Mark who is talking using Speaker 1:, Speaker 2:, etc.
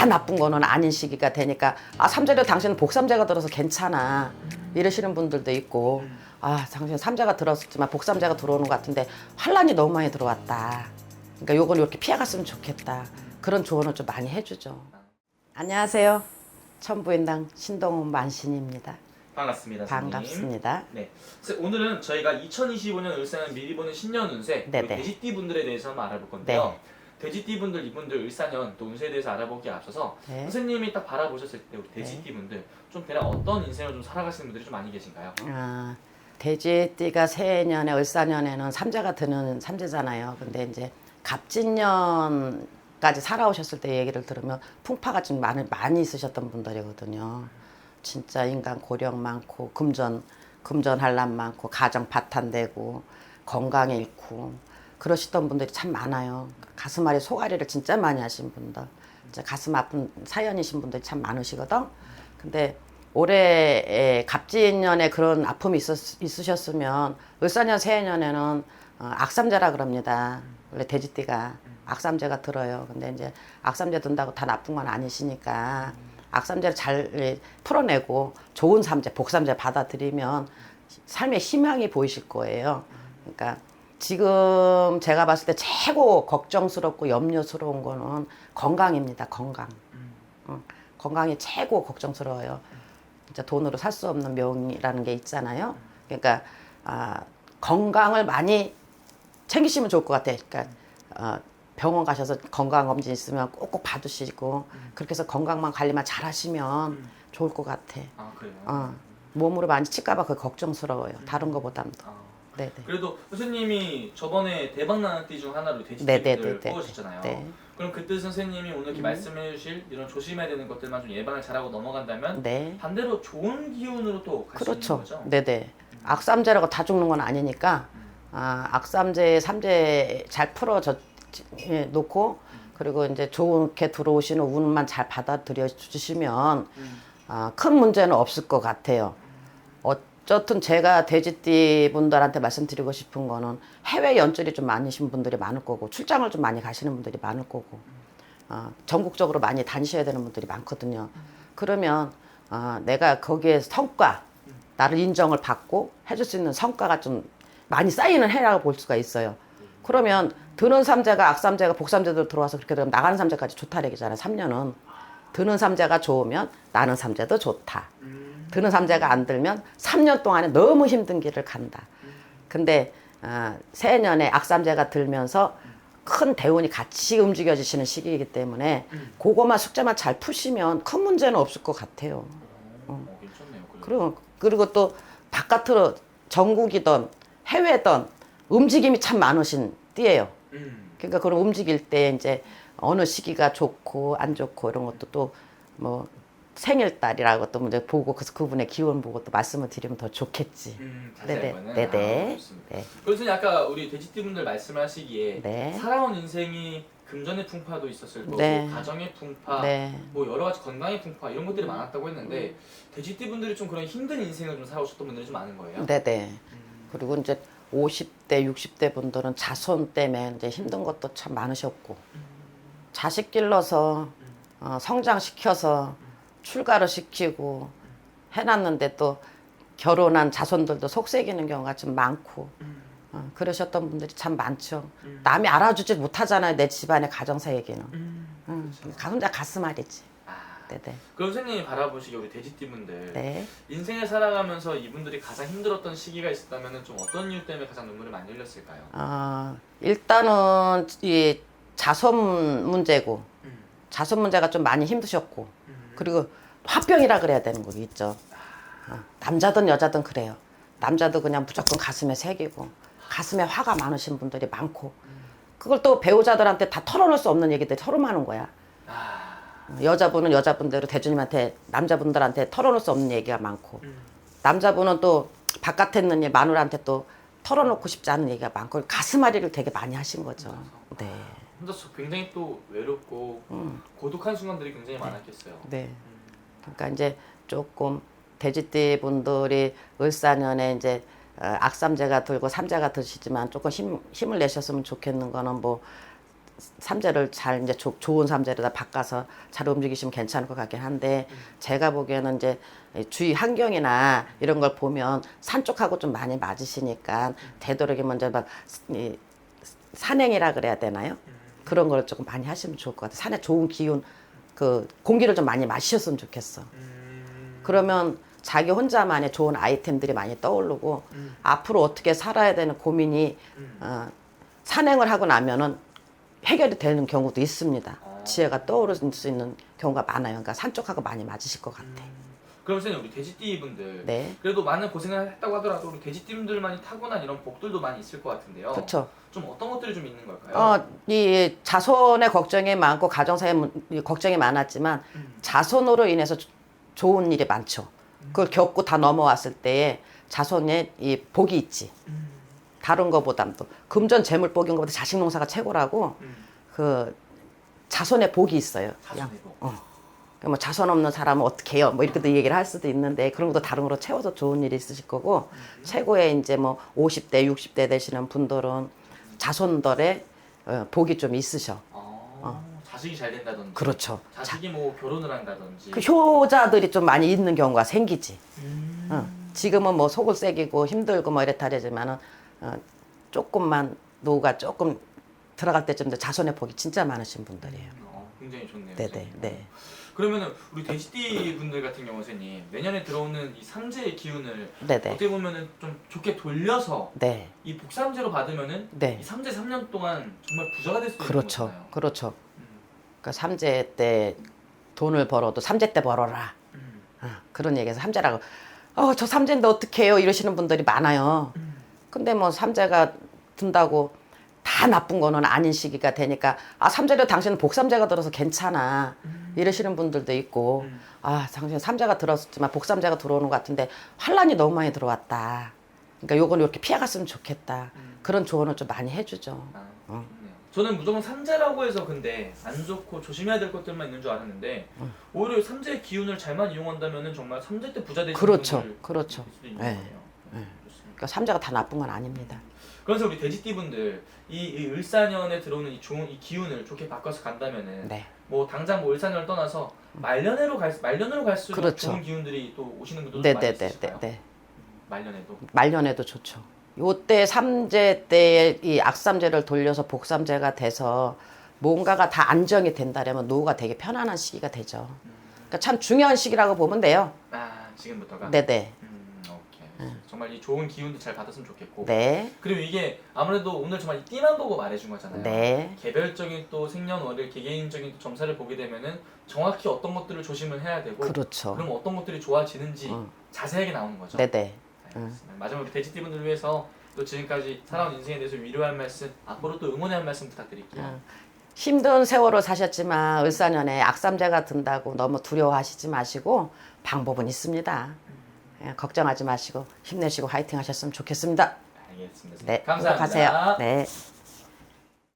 Speaker 1: 다 나쁜 거는 아닌 시기가 되니까 아 삼재도 당신은 복삼재가 들어서 괜찮아 이러시는 분들도 있고 아 당신 삼재가 들었지만 복삼재가 들어오는 것 같은데 환란이 너무 많이 들어왔다 그러니까 요걸 이렇게 피해갔으면 좋겠다 그런 조언을 좀 많이 해주죠 안녕하세요 천부인당 신동훈 만신입니다
Speaker 2: 반갑습니다. 선생님.
Speaker 1: 반갑습니다
Speaker 2: 네. 선생님, 오늘은 저희가 2025년 울산을 미리 보는 신년 운세
Speaker 1: 네네.
Speaker 2: 돼지띠 분들에 대해서 한번 알아볼 건데요. 돼지띠 분들 이분들 울산년 또 운세에 대해서 알아보기에 앞서서
Speaker 1: 네.
Speaker 2: 선생님이 딱 바라보셨을 때 우리 돼지띠 분들 좀 대략 어떤 인생을 좀 살아가시는 분들이 좀 많이 계신가요?
Speaker 1: 아, 돼지띠가 새해년에 을사년에는 삼재가 드는 삼재잖아요. 근데 이제 갑진년까지 살아오셨을 때 얘기를 들으면 풍파가 좀 많이, 많이 있으셨던 분들이거든요. 진짜 인간 고력 많고 금전 금전 한란 많고 가정 파탄되고 건강 잃고 그러시던 분들이 참 많아요. 가슴 아래 소가리를 진짜 많이 하신 분들, 이제 가슴 아픈 사연이신 분들이 참 많으시거든. 근데 올해 갑진년에 그런 아픔이 있었, 있으셨으면 을사년 새해년에는 어, 악삼제라 그럽니다. 원래 돼지띠가 악삼제가 들어요. 근데 이제 악삼제 든다고 다 나쁜 건 아니시니까 악삼제를 잘 예, 풀어내고 좋은 삼제, 복삼제 받아들이면 삶에 희망이 보이실 거예요. 그러니까 지금 제가 봤을 때 최고 걱정스럽고 염려스러운 거는 건강입니다. 건강. 어, 건강이 최고 걱정스러워요. 진짜 돈으로 살 수 없는 명이라는 게 있잖아요. 그러니까 아, 건강을 많이 챙기시면 좋을 것 같아요. 그러니까 어, 병원 가셔서 건강 검진 있으면 꼭꼭 받으시고 그렇게 해서 건강만 관리만 잘 하시면 좋을 것 같아.
Speaker 2: 아 그래요.
Speaker 1: 어, 몸으로 많이 칠까봐 그게 걱정스러워요. 다른 거보다는 더.
Speaker 2: 아,
Speaker 1: 네네.
Speaker 2: 그래도 선생님이 저번에 대박 나는 띠 중 하나로 돼지띠
Speaker 1: 네네네네.
Speaker 2: 분들 뽑으셨잖아요.
Speaker 1: 네.
Speaker 2: 그럼 그때 선생님이 오늘 이렇게 말씀해 주실 이런 조심해야 되는 것들만 좀 예방을 잘하고 넘어간다면
Speaker 1: 네.
Speaker 2: 반대로 좋은 기운으로 또 갈 수
Speaker 1: 그렇죠.
Speaker 2: 있는 거죠?
Speaker 1: 네네. 악삼제라고 다 죽는 건 아니니까 아, 악삼제, 삼제 잘 풀어 져, 예, 놓고 그리고 이제 좋게 들어오시는 운만 잘 받아들여 주시면
Speaker 2: 음.
Speaker 1: 아, 큰 문제는 없을 것 같아요. 어쨌든 제가 돼지띠 분들한테 말씀드리고 싶은 거는 해외 연줄이 좀 많으신 분들이 많을 거고 출장을 좀 많이 가시는 분들이 많을 거고 어, 전국적으로 많이 다니셔야 되는 분들이 많거든요. 그러면 어, 내가 거기에 성과 나를 인정을 받고 해줄 수 있는 성과가 좀 많이 쌓이는 해라고 볼 수가 있어요. 그러면 드는 삼재가 악삼재가 복삼재도 들어와서 그렇게 되면 나가는 삼재까지 좋다 얘기잖아요. 3년은 드는 삼재가 좋으면 나는 삼재도 좋다.
Speaker 2: 음.
Speaker 1: 드는 삼재가 안 들면 3년 동안에 너무 힘든 길을 간다. 근데 어, 새해년에 악삼재가 들면서 큰 대운이 같이 움직여지시는 시기이기 때문에 그거만 숙제만 잘 푸시면 큰 문제는 없을 것 같아요.
Speaker 2: 어.
Speaker 1: 그리고 그리고 또 바깥으로 전국이든 해외든 움직임이 참 많으신 띠예요.
Speaker 2: 음.
Speaker 1: 그러니까 그런 움직일 때 이제 어느 시기가 좋고 안 좋고 이런 것도 또 뭐 생일달이라고 또 이제 보고 그래서 그분의 기운 보고 또 말씀을 드리면 더 좋겠지.
Speaker 2: 음,
Speaker 1: 네네.
Speaker 2: 자세하게는
Speaker 1: 네네.
Speaker 2: 아, 좋습니다.
Speaker 1: 네.
Speaker 2: 그래서 아까 우리 돼지띠분들 말씀하시기에
Speaker 1: 네.
Speaker 2: 살아온 인생이 금전의 풍파도 있었을 거고
Speaker 1: 네.
Speaker 2: 가정의 풍파,
Speaker 1: 네.
Speaker 2: 뭐 여러 가지 건강의 풍파 이런 것들이 많았다고 했는데 돼지띠분들이 좀 그런 힘든 인생을 좀 살아오셨던 분들이 좀 많은 거예요.
Speaker 1: 네네.
Speaker 2: 음.
Speaker 1: 그리고 이제 50대, 60대 분들은 자손 때문에 이제 힘든 것도 참 많으셨고 자식 길러서 어, 성장시켜서 출가를 시키고 해놨는데 또 결혼한 자손들도 속색이는 경우가 좀 많고 어, 그러셨던 분들이 참 많죠. 남이 알아주지 못하잖아요. 내 집안의 가정사 얘기는. 음, 혼자 가슴앓이지.
Speaker 2: 아,
Speaker 1: 네네.
Speaker 2: 그럼 선생님이 바라보시기에 우리 돼지띠분들
Speaker 1: 네.
Speaker 2: 인생을 살아가면서 이분들이 가장 힘들었던 시기가 있었다면 좀 어떤 이유 때문에 가장 눈물을 많이 흘렸을까요?
Speaker 1: 어, 일단은 이 자손 문제고
Speaker 2: 음.
Speaker 1: 자손 문제가 좀 많이 힘드셨고
Speaker 2: 음.
Speaker 1: 그리고 화병이라 그래야 되는 거 있죠. 어, 남자든 여자든 그래요. 남자도 그냥 무조건 가슴에 새기고 가슴에 화가 많으신 분들이 많고 그걸 또 배우자들한테 다 털어놓을 수 없는 얘기들 털어놓는 거야.
Speaker 2: 아,
Speaker 1: 어, 여자분은 여자분대로 대주님한테 남자분들한테 털어놓을 수 없는 얘기가 많고
Speaker 2: 음.
Speaker 1: 남자분은 또 바깥에 있는 이 마누라한테 또 털어놓고 싶지 않은 얘기가 많고 가슴앓이를 되게 많이 하신 거죠. 네,
Speaker 2: 혼자서 굉장히 또 외롭고
Speaker 1: 음.
Speaker 2: 고독한 순간들이 굉장히 많았겠어요.
Speaker 1: 네.
Speaker 2: 음.
Speaker 1: 그러니까 이제 조금 돼지띠 분들이 을사년에 이제 어, 악삼재가 들고 삼재가 드시지만 조금 힘, 힘을 내셨으면 좋겠는 거는 뭐 삼재를 잘 이제 조- 좋은 삼재로다 바꿔서 잘 움직이시면 괜찮을 것 같긴 한데 제가 보기에는 이제 주위 환경이나 이런 걸 보면 산 쪽하고 좀 많이 맞으시니까 되도록이면 이제 막 이, 산행이라 그래야 되나요? 그런 걸 조금 많이 하시면 좋을 것 같아요. 산에 좋은 기운, 그 공기를 좀 많이 마셨으면 좋겠어. 그러면 자기 혼자만의 좋은 아이템들이 많이 떠오르고 앞으로 어떻게 살아야 되는 고민이 어, 산행을 하고 나면은 해결이 되는 경우도 있습니다. 지혜가 떠오를 수 있는 경우가 많아요. 그러니까 산 쪽하고 많이 맞으실 것 같아.
Speaker 2: 그럼 선생님 우리 돼지띠 분들
Speaker 1: 네.
Speaker 2: 그래도 많은 고생을 했다고 하더라도 우리 돼지띠 분들만이 타고난 이런 복들도 많이 있을 것 같은데요.
Speaker 1: 그렇죠.
Speaker 2: 좀 어떤 것들이 좀 있는 걸까요?
Speaker 1: 어, 이 자손의 걱정이 많고 가정사의 문- 걱정이 많았지만
Speaker 2: 음.
Speaker 1: 자손으로 인해서 조- 좋은 일이 많죠. 그걸 겪고 다 넘어왔을 때에 자손의 이 복이 있지.
Speaker 2: 음.
Speaker 1: 다른 거보다도 금전 재물 복인 것보다 자식 농사가 최고라고
Speaker 2: 음.
Speaker 1: 그 자손의 복이 있어요. 그냥
Speaker 2: 자손의 복.
Speaker 1: 어. 뭐 자손 없는 사람은 어떻게 해요? 뭐 이렇게도 얘기를 할 수도 있는데 그런 것도 다른 거로 채워서 좋은 일이 있으실 거고 최고의 이제 뭐 50대, 60대 되시는 분들은 자손들의 어, 복이 좀 있으셔.
Speaker 2: 어, 자식이 잘 된다든지
Speaker 1: 그렇죠. 자,
Speaker 2: 자식이 뭐 결혼을 한다든지
Speaker 1: 그 효자들이 좀 많이 있는 경우가 생기지.
Speaker 2: 음.
Speaker 1: 어. 지금은 뭐 속을 새기고 힘들고 뭐 이랬다 하지만은 어, 조금만 노후가 조금 들어갈 때쯤 돼 자손의 복이 진짜 많으신 분들이에요.
Speaker 2: 어, 굉장히 좋네요.
Speaker 1: 네네
Speaker 2: 선생님.
Speaker 1: 네.
Speaker 2: 그러면은 우리 돼지띠 분들 같은 경우 선생님 내년에 들어오는 이 삼재의 기운을
Speaker 1: 네네
Speaker 2: 어떻게 보면은 좀 좋게 돌려서
Speaker 1: 네.
Speaker 2: 이 복삼재로 받으면은
Speaker 1: 네.
Speaker 2: 이 삼재 3년 동안 정말 부자가 될 수 있는
Speaker 1: 그렇죠.
Speaker 2: 거잖아요.
Speaker 1: 그렇죠.
Speaker 2: 음.
Speaker 1: 그러니까 삼재 때 돈을 벌어도 삼재 때 벌어라.
Speaker 2: 음.
Speaker 1: 어, 그런 얘기해서 삼재라고. 어, 저 삼재인데 어떻게 해요? 이러시는 분들이 많아요.
Speaker 2: 음.
Speaker 1: 근데 뭐 삼재가 든다고 다 나쁜 거는 아닌 시기가 되니까 아 삼재로 당신은 복삼재가 들어서 괜찮아 이러시는 분들도 있고
Speaker 2: 음.
Speaker 1: 아 당신 삼재가 들었지만 복삼재가 들어오는 것 같은데 환란이 너무 많이 들어왔다. 그러니까 요건 이렇게 피해갔으면 좋겠다.
Speaker 2: 음.
Speaker 1: 그런 조언을 좀 많이 해주죠.
Speaker 2: 아,
Speaker 1: 어.
Speaker 2: 저는 무조건 삼재라고 해서 근데 안 좋고 조심해야 될 것들만 있는 줄 알았는데 오히려 삼재의 기운을 잘만 이용한다면은 정말 삼재 때 부자 되시는
Speaker 1: 그렇죠.
Speaker 2: 분들
Speaker 1: 그렇죠.
Speaker 2: 수도 있는
Speaker 1: 네.
Speaker 2: 거네요.
Speaker 1: 네.
Speaker 2: 좋습니다.
Speaker 1: 그러니까 삼재가 다 나쁜 건 아닙니다.
Speaker 2: 그래서 우리 돼지띠 분들 이, 이 을사년에 들어오는 이 좋은 이 기운을 좋게 바꿔서 간다면은
Speaker 1: 네.
Speaker 2: 뭐 당장 뭐 을사년을 떠나서 말년으로 갈 말년으로 갈수록
Speaker 1: 그렇죠.
Speaker 2: 좋은 기운들이 또 오시는 분들도 많이 있으실까요?
Speaker 1: 네. 네.
Speaker 2: 말년에도
Speaker 1: 말년에도 좋죠. 요때 삼재 때 이 악삼재를 돌려서 복삼재가 돼서 뭔가가 다 안정이 된다면 노후가 되게 편안한 시기가 되죠. 그러니까 참 중요한 시기라고 보면 돼요.
Speaker 2: 아 지금부터가
Speaker 1: 네네.
Speaker 2: 음. 정말 이 좋은 기운도 잘 받았으면 좋겠고
Speaker 1: 네.
Speaker 2: 그리고 이게 아무래도 오늘 정말 이 띠만 보고 말해준 거잖아요.
Speaker 1: 네.
Speaker 2: 개별적인 또 생년월일 개개인적인 또 점사를 보게 되면은 정확히 어떤 것들을 조심을 해야 되고
Speaker 1: 그렇죠.
Speaker 2: 그럼 어떤 것들이 좋아지는지
Speaker 1: 어.
Speaker 2: 자세하게 나오는 거죠.
Speaker 1: 네네.
Speaker 2: 알겠습니다. 마지막으로 우리 돼지띠 분들을 위해서 또 지금까지 살아온 인생에 대해서 위로할 말씀 앞으로 또 응원의 한 말씀 부탁드릴게요.
Speaker 1: 어. 힘든 세월을 사셨지만 을사년에 악삼재가 든다고 너무 두려워하시지 마시고 방법은 있습니다. 예, 걱정하지 마시고 힘내시고 화이팅 하셨으면 좋겠습니다.
Speaker 2: 알겠습니다.
Speaker 1: 네.
Speaker 2: 감사합니다.
Speaker 1: 행복하세요. 네.